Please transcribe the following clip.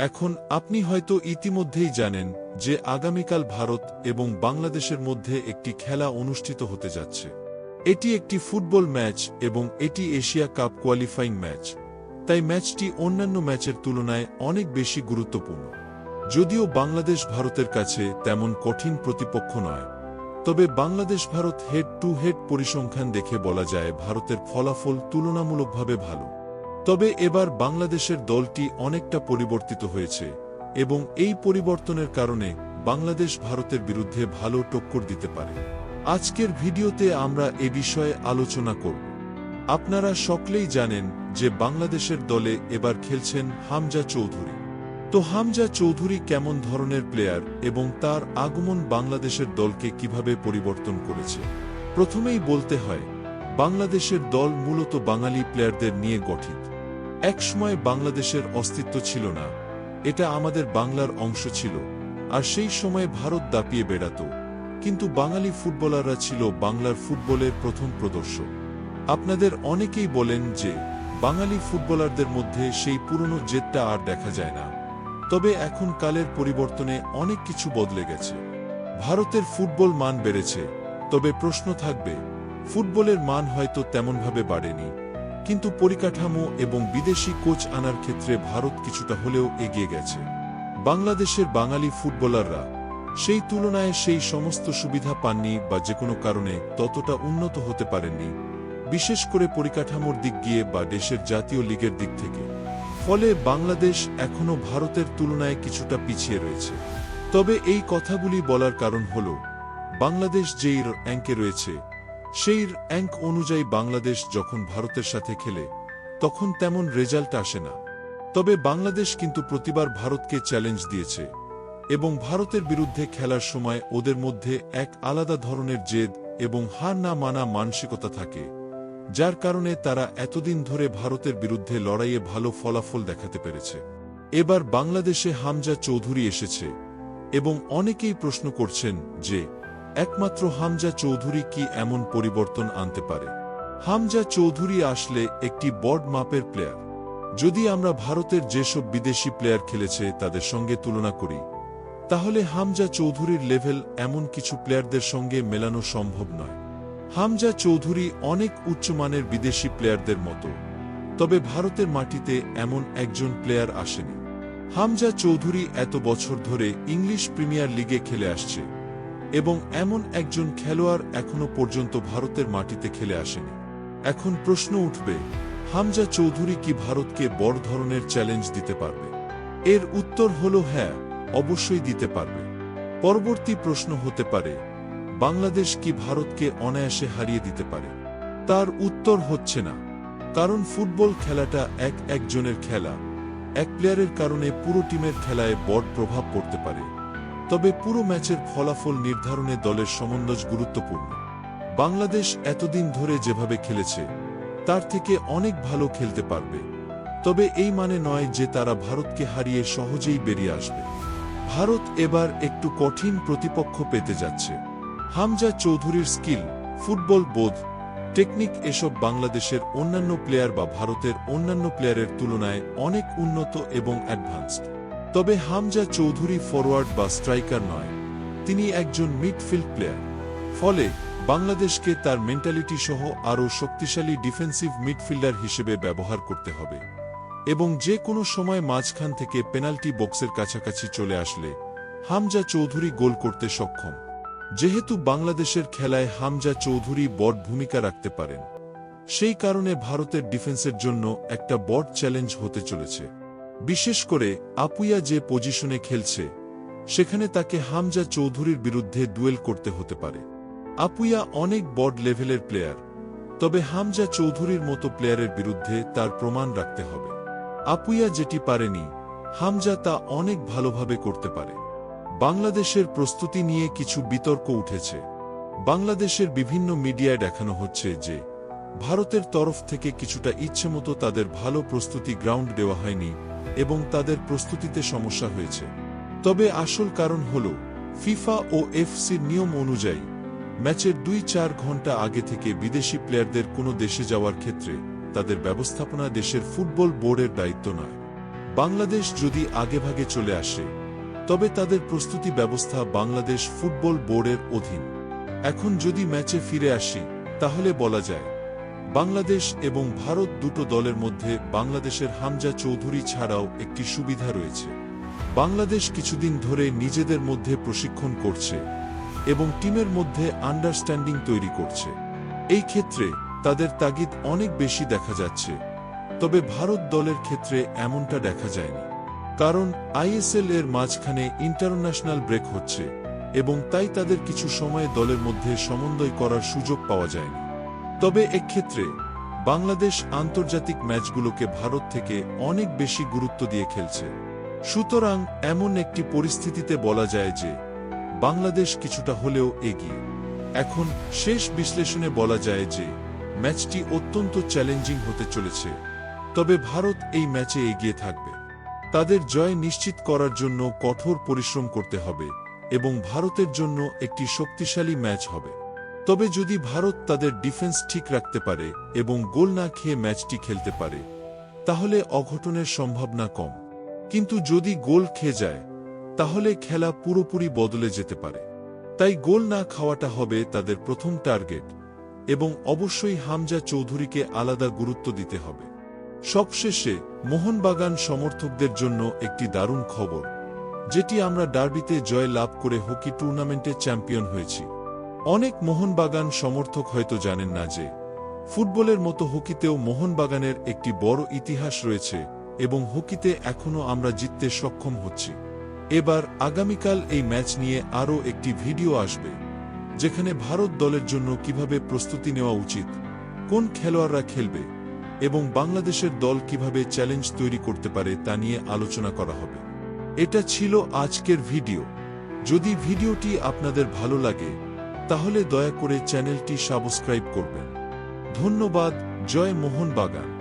এখন আপনি হয়তো ইতিমধ্যেই জানেন যে আগামীকাল ভারত এবং বাংলাদেশের মধ্যে একটি খেলা অনুষ্ঠিত হতে যাচ্ছে। এটি একটি ফুটবল ম্যাচ এবং এটি এশিয়া কাপ কোয়ালিফাইং ম্যাচ। তাই ম্যাচটি অন্যান্য ম্যাচের তুলনায় অনেক বেশি গুরুত্বপূর্ণ। যদিও বাংলাদেশ ভারতের কাছে তেমন কঠিন প্রতিপক্ষ নয়। তবে Bangladesh Bharat head to head পরিসংখ্যান দেখে বলা যায় ভারতের ফলাফল তুলনামূলকভাবে ভালো। তবে এবার বাংলাদেশের দলটি অনেকটা পরিবর্তিত হয়েছে এবং এই পরিবর্তনের কারণে বাংলাদেশ ভারতের বিরুদ্ধে ভালো টক্কর দিতে পারে। আজকের ভিডিওতে আমরা এ বিষয়ে আলোচনা করব। আপনারা সকলেই জানেন যে বাংলাদেশের দলে এবার খেলছেন হামজা চৌধুরী। তো হামজা চৌধুরী কেমন ধরনের প্লেয়ার এবং তার আগমন বাংলাদেশের দলকে কীভাবে পরিবর্তন করেছে? প্রথমেই বলতে হয় বাংলাদেশের দল মূলত বাঙালি প্লেয়ারদের নিয়ে গঠিত। একসময় বাংলাদেশের অস্তিত্ব ছিল না। এটা আমাদের বাংলার অংশ ছিল। আর সেই সময় ভারত দাপিয়ে বেড়াত। কিন্তু বাঙালি ফুটবলাররা ছিল বাংলার ফুটবলের প্রথম প্রদর্শক। আপনাদের অনেকেই বলেন যে, বাঙালি ফুটবলারদের মধ্যে সেই পুরনো জেদটা আর দেখা যায় না। তবে এখন কালের পরিবর্তনে অনেক কিছু বদলে গেছে। ভারতের ফুটবল মান বেড়েছে। তবে প্রশ্ন থাকবে ফুটবলের মান হয়তো তেমনভাবে বাড়েনি, কিন্তু পরিকাঠামো এবং বিদেশি কোচ আনার ক্ষেত্রে ভারত কিছুটা হলেও এগিয়ে গেছে। বাংলাদেশের বাঙালি ফুটবলাররা সেই তুলনায় সেই সমস্ত সুবিধা পাননি বা যে কোনো কারণে ততটা উন্নত হতে পারেননি, বিশেষ করে পরিকাঠামোর দিক গিয়ে বা দেশের জাতীয় লিগের দিক থেকে। ফলে বাংলাদেশ এখনও ভারতের তুলনায় কিছুটা পিছিয়ে রয়েছে। তবে এই কথাগুলি বলার কারণ হল, বাংলাদেশ যেই অ্যাঙ্কে রয়েছে সেই অ্যাঙ্ক অনুযায়ী বাংলাদেশ যখন ভারতের সাথে খেলে, তখন তেমন রেজাল্ট আসে না। তবে বাংলাদেশ কিন্তু প্রতিবার ভারতকে চ্যালেঞ্জ দিয়েছে এবং ভারতের বিরুদ্ধে খেলার সময় ওদের মধ্যে এক আলাদা ধরনের জেদ এবং হার না মানা মানসিকতা থাকে, যার কারণে তারা এতদিন ধরে ভারতের বিরুদ্ধে লড়াইয়ে ভালো ফলাফল দেখাতে পেরেছে। এবার বাংলাদেশে হামজা চৌধুরী এসেছে এবং অনেকেই প্রশ্ন করছেন যে একমাত্র হামজা চৌধুরী কি এমন পরিবর্তন আনতে পারে? হামজা চৌধুরী আসলে একটি বড় মাপের প্লেয়ার যদি আমরা ভারতের যেসব বিদেশি প্লেয়ার খেলেছে তাদের সঙ্গে তুলনা করি, তাহলে হামজা চৌধুরীর লেভেল এমন কিছু প্লেয়ারদের সঙ্গে মেলানো সম্ভব নয়। হামজা চৌধুরী অনেক উচ্চমানের বিদেশি প্লেয়ারদের মতো, তবে ভারতের মাটিতে এমন একজন প্লেয়ার আসেনি। হামজা চৌধুরী এত বছর ধরে ইংলিশ প্রিমিয়ার লিগে খেলে আসছে। এবং এমন একজন খেলোয়াড় এখনও পর্যন্ত ভারতের মাটিতে খেলে আসেনি। এখন প্রশ্ন উঠবে, হামজা চৌধুরী কি ভারতকে বড় ধরনের চ্যালেঞ্জ দিতে পারবে? এর উত্তর হল হ্যাঁ অবশ্যই দিতে পারবে। পরবর্তী প্রশ্ন হতে পারে, বাংলাদেশ কি ভারতকে অনায়াসে হারিয়ে দিতে পারে? তার উত্তর হচ্ছে না, কারণ ফুটবল খেলাটা এক একজনের খেলা। এক প্লেয়ারের কারণে পুরো টিমের খেলায় বড় প্রভাব পড়তে পারে। তবে পুরো ম্যাচের ফলাফল নির্ধারণে দলের সমন্বয় গুরুত্বপূর্ণ। বাংলাদেশ এতদিন ধরে যেভাবে খেলেছে, তার থেকে অনেক ভালো খেলতে পারবে। তবে এই মানে নয় যে তারা ভারতকে হারিয়ে সহজেই বেরিয়ে আসবে। ভারত এবার একটু কঠিন প্রতিপক্ষ পেতে যাচ্ছে। হামজা চৌধুরীর স্কিল, ফুটবল বোধ, টেকনিক এসব বাংলাদেশের অন্যান্য প্লেয়ার বা ভারতের অন্যান্য প্লেয়ারের তুলনায় অনেক উন্নত এবং অ্যাডভান্সড। তবে হামজা চৌধুরী ফরওয়ার্ড বা স্ট্রাইকার নয়, তিনি একজন মিডফিল্ড প্লেয়ার। ফলে বাংলাদেশকে তার মেন্টালিটি সহ আরও শক্তিশালী ডিফেন্সিভ মিডফিল্ডার হিসেবে ব্যবহার করতে হবে এবং যে কোনো সময় মাঝখান থেকে পেনাল্টি বক্সের কাছাকাছি চলে আসলে হামজা চৌধুরী গোল করতে সক্ষম। যেহেতু বাংলাদেশের খেলায় হামজা চৌধুরী বট ভূমিকা রাখতে পারেন, সেই কারণে ভারতের ডিফেন্সের জন্য একটা বড় চ্যালেঞ্জ হতে চলেছে। বিশেষ করে আপুইয়া যে পজিশনে খেলছে, সেখানে তাকে হামজা চৌধুরীর বিরুদ্ধে ডুয়েল করতে হতে পারে। আপুইয়া অনেক বড় লেভেলের প্লেয়ার, তবে হামজা চৌধুরীর মতো প্লেয়ারের বিরুদ্ধে তার প্রমাণ রাখতে হবে। আপুইয়া যেটি পারেনি, হামজা তা অনেক ভালোভাবে করতে পারে। বাংলাদেশের প্রস্তুতি নিয়ে কিছু বিতর্ক উঠেছে। বাংলাদেশের বিভিন্ন মিডিয়ায় দেখানো হচ্ছে যে, ভারতের তরফ থেকে কিছুটা ইচ্ছেমতো তাদের ভালো প্রস্তুতি গ্রাউন্ড দেওয়া হয়নি এবং তাদের প্রস্তুতিতে সমস্যা হয়েছে। তবে আসল কারণ হল, ফিফা ও এফসির নিয়ম অনুযায়ী, ম্যাচের দুই চার ঘণ্টা আগে থেকে বিদেশি প্লেয়ারদের কোনো দেশে যাওয়ার ক্ষেত্রে তাদের ব্যবস্থাপনা দেশের ফুটবল বোর্ডের দায়িত্ব নয়। বাংলাদেশ যদি আগেভাগে চলে আসে, তবে তাদের প্রস্তুতি ব্যবস্থা বাংলাদেশ ফুটবল বোর্ডের অধীন। এখন যদি ম্যাচে ফিরে আসি, তাহলে বলা যায় বাংলাদেশ এবং ভারত দুটো দলের মধ্যে বাংলাদেশের হামজা চৌধুরী ছাড়াও একটি সুবিধা রয়েছে। বাংলাদেশ কিছুদিন ধরে নিজেদের মধ্যে প্রশিক্ষণ করছে এবং টিমের মধ্যে আন্ডারস্ট্যান্ডিং তৈরি করছে। এই ক্ষেত্রে তাদের তাগিদ অনেক বেশি দেখা যাচ্ছে। তবে ভারত দলের ক্ষেত্রে এমনটা দেখা যায়নি। কারণ আইএসএল এর মাঝখানে ইন্টারন্যাশনাল ব্রেক হচ্ছে এবং তাই তাদের কিছু সময়ে দলের মধ্যে সমন্বয় করার সুযোগ পাওয়া যায়নি। তবে এক্ষেত্রে বাংলাদেশ আন্তর্জাতিক ম্যাচগুলোকে ভারত থেকে অনেক বেশি গুরুত্ব দিয়ে খেলছে। সুতরাং এমন একটি পরিস্থিতিতে বলা যায় যে বাংলাদেশ কিছুটা হলেও এগিয়ে। এখন শেষ বিশ্লেষণে বলা যায় যে ম্যাচটি অত্যন্ত চ্যালেঞ্জিং হতে চলেছে, তবে ভারত এই ম্যাচে এগিয়ে থাকবে। তাদের জয় নিশ্চিত করার জন্য কঠোর পরিশ্রম করতে হবে এবং ভারতের জন্য একটি শক্তিশালী ম্যাচ হবে। তবে যদি ভারত তাদের ডিফেন্স ঠিক রাখতে পারে এবং গোল না খেয়ে ম্যাচটি খেলতে পারে, তাহলে অঘটনের সম্ভাবনা কম। কিন্তু যদি গোল খেয়ে যায়, তাহলে খেলা পুরোপুরি বদলে যেতে পারে। তাই গোল না খাওয়াটা হবে তাদের প্রথম টার্গেট এবং অবশ্যই হামজা চৌধুরীকে আলাদা গুরুত্ব দিতে হবে। সবশেষে মোহনবাগান সমর্থকদের জন্য একটি দারুণ খবর, যেটি আমরা ডার্বিতে জয় লাভ করে হকি টুর্নামেন্টে চ্যাম্পিয়ন হয়েছি। অনেক মোহনবাগান সমর্থক হয়তো জানেন না যে, ফুটবলের মতো হকিতেও মোহনবাগানের একটি বড় ইতিহাস রয়েছে এবং হকিতে এখনও আমরা জিততে সক্ষম হচ্ছি। এবার আগামীকাল এই ম্যাচ নিয়ে আরও একটি ভিডিও আসবে, যেখানে ভারত দলের জন্য কীভাবে প্রস্তুতি নেওয়া উচিত, কোন খেলোয়াড়রা খেলবে, এবং বাংলাদেশের দল কীভাবে চ্যালেঞ্জ তৈরি করতে পারে তা নিয়ে আলোচনা করা হবে। এটা ছিল আজকের ভিডিও। যদি ভিডিওটি আপনাদের ভালো লাগে তাহলে দয়া করে চ্যানেলটি সাবস্ক্রাইব করবেন। ধন্যবাদ জয় মোহন বাগান